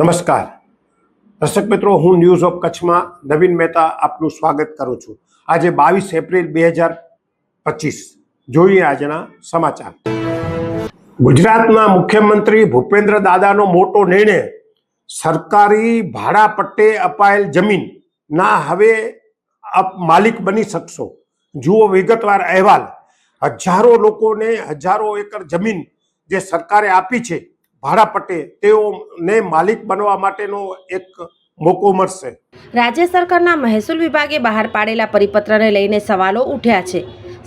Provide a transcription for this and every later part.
નમસ્કાર. દર્શક મિત્રો, હું ન્યૂઝ ઓફ કચ્છમાં નવીન મહેતા આપનું સ્વાગત કરું છું. આજે બાવીસ એપ્રિલ બે હજાર પચીસ. જોઈએ આજના સમાચાર. ગુજરાતના મુખ્યમંત્રી ભૂપેન્દ્ર દાદાનો મોટો નિર્ણય, સરકારી ભાડા પટ્ટે અપાયેલ જમીન. ના, હવે આપ માલિક બની શકશો. જુઓ વિગતવાર અહેવાલ. હજારો લોકોને હજારો એકર જમીન જે સરકારે આપી છે ભાડા પટ્ટે તેઓને માલિક બનવા માટેનો એક મોકો મળશે. રાજ્ય સરકારના મહેસૂલ વિભાગે બહાર પાડેલા પરિપત્રને લઈને સવાલો ઉઠ્યા છે.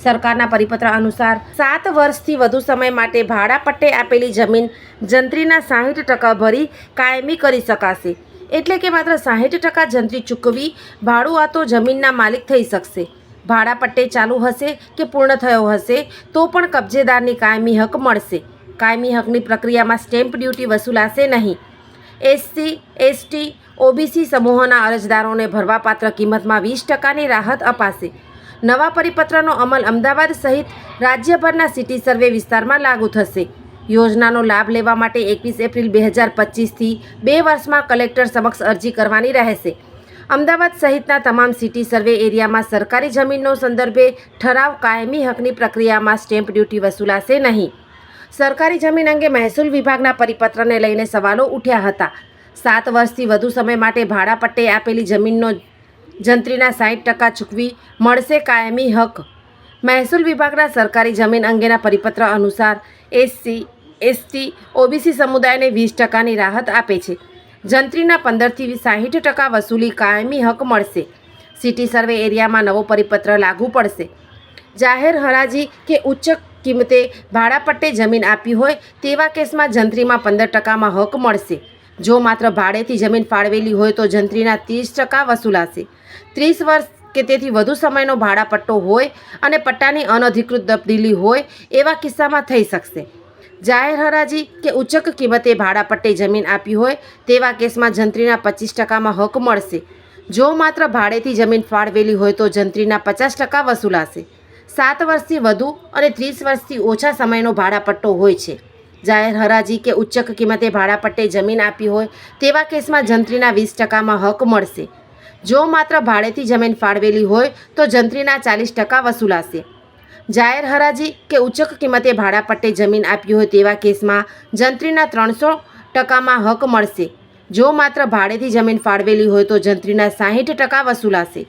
સરકારના પરિપત્ર અનુસાર, સાત વર્ષથી વધુ સમય માટે ભાડાપટ્ટે આપેલી જમીન જંત્રીના સાહીઠ ટકા ભરી કાયમી કરી શકાશે. એટલે કે માત્ર સાહીઠ ટકા જંત્રી ચૂકવી ભાડું આતો જમીનના માલિક થઈ શકશે. ભાડાપટ્ટે ચાલુ હશે કે પૂર્ણ થયો હશે, તો પણ કબજેદારની કાયમી હક મળશે. કાયમી હકની પ્રક્રિયામાં સ્ટેમ્પ ડ્યુટી વસૂલાશે નહીં. એસસી, એસટી, ઓબીસી સમૂહોના અરજદારોને ભરવાપાત્ર કિંમતમાં વીસ ટકાની રાહત અપાશે. નવા પરિપત્રનો અમલ અમદાવાદ સહિત રાજ્યભરના સિટી સર્વે વિસ્તારમાં લાગુ થશે. યોજનાનો લાભ લેવા માટે એકવીસ એપ્રિલ બે હજાર પચીસથી બે વર્ષમાં કલેક્ટર સમક્ષ અરજી કરવાની રહેશે. અમદાવાદ સહિતના તમામ સિટી સર્વે એરિયામાં સરકારી જમીનનો સંદર્ભે ઠરાવ કાયમી હકની પ્રક્રિયામાં સ્ટેમ્પ ડ્યુટી વસૂલાશે નહીં. સરકારી જમીન અંગે મહેસૂલ વિભાગના પરિપત્રને લઈને સવાલો ઉઠ્યા હતા. સાત વર્ષથી વધુ સમય માટે ભાડા પટ્ટે આપેલી જમીનનો જંત્રીના સાઠ ટકા ચૂકવી મળશે કાયમી હક. મહેસૂલ વિભાગના સરકારી જમીન અંગેના પરિપત્ર અનુસાર એસસી, એસટી, ઓબીસી સમુદાયને વીસ ટકાની રાહત આપે છે. જંત્રીના પંદરથી સાહીઠ ટકા વસૂલી કાયમી હક મળશે. સિટી સર્વે એરિયામાં નવો પરિપત્ર લાગુ પડશે. જાહેર હરાજી કે ઉચ્ચ કિંમતે ભાડાપટ્ટે જમીન આપી હોય તેવા કેસમાં જંત્રીમાં પંદર ટકામાં હક મળશે. જો માત્ર ભાડેથી જમીન ફાળવેલી હોય તો જંત્રીના ત્રીસ ટકા વસૂલાશે. ત્રીસ વર્ષ કે તેથી વધુ સમયનો ભાડાપટ્ટો હોય અને પટ્ટાની અનધિકૃત તબદીલી હોય એવા કિસ્સામાં થઈ શકશે. જાહેર હરાજી કે ઉચ્ચક કિંમતે ભાડાપટ્ટે જમીન આપી હોય તેવા કેસમાં જંત્રીના પચીસ ટકામાં હક મળશે. જો માત્ર ભાડેથી જમીન ફાળવેલી હોય તો જંત્રીના પચાસ ટકા વસૂલાશે. સાત વર્ષથી વધુ અને ત્રીસ વર્ષથી ઓછા સમયનો ભાડાપટ્ટો હોય છે. જાહેર હરાજી કે ઉચ્ચક કિંમતે ભાડાપટ્ટે જમીન આપી હોય તેવા કેસમાં જંત્રીના વીસ ટકામાં હક મળશે. જો માત્ર ભાડેથી જમીન ફાળવેલી હોય તો જંત્રીના ચાલીસ ટકા વસૂલાશે. જાહેર હરાજી કે ઉચ્ચક કિંમતે ભાડાપટ્ટે જમીન આપી હોય તેવા કેસમાં જંત્રીના ત્રણસો ટકામાં હક મળશે. જો માત્ર ભાડેથી જમીન ફાળવેલી હોય તો જંત્રીના સાહીઠ ટકા વસૂલાશે.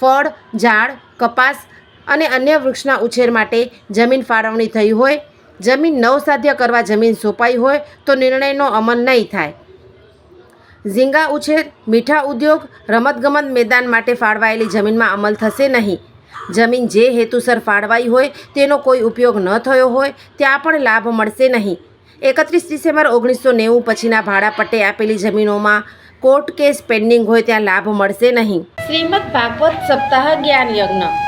ફળ, ઝાડ, કપાસ અને અન્ય વૃક્ષના ઉછેર માટે જમીન ફાળવણી થઈ હોય, જમીન નવસાધ્ય કરવા જમીન સોંપાઈ હોય, તો નિર્ણયનો અમલ નહીં થાય. ઝીંગા ઉછેર, મીઠા ઉદ્યોગ, રમતગમત મેદાન માટે ફાળવાયેલી જમીનમાં અમલ થશે નહીં. જમીન જે હેતુસર ફાળવાઈ હોય, તેનો કોઈ ઉપયોગ ન થયો હોય, ત્યાં પણ લાભ મળશે નહીં. એકત્રીસ ડિસેમ્બર ઓગણીસો નેવું પછીના ભાડા આપેલી જમીનોમાં કોર્ટ કેસ પેન્ડિંગ હોય ત્યાં લાભ મળશે નહીં. શ્રીમદ ભાગવત સપ્તાહ જ્ઞાન યજ્ઞ.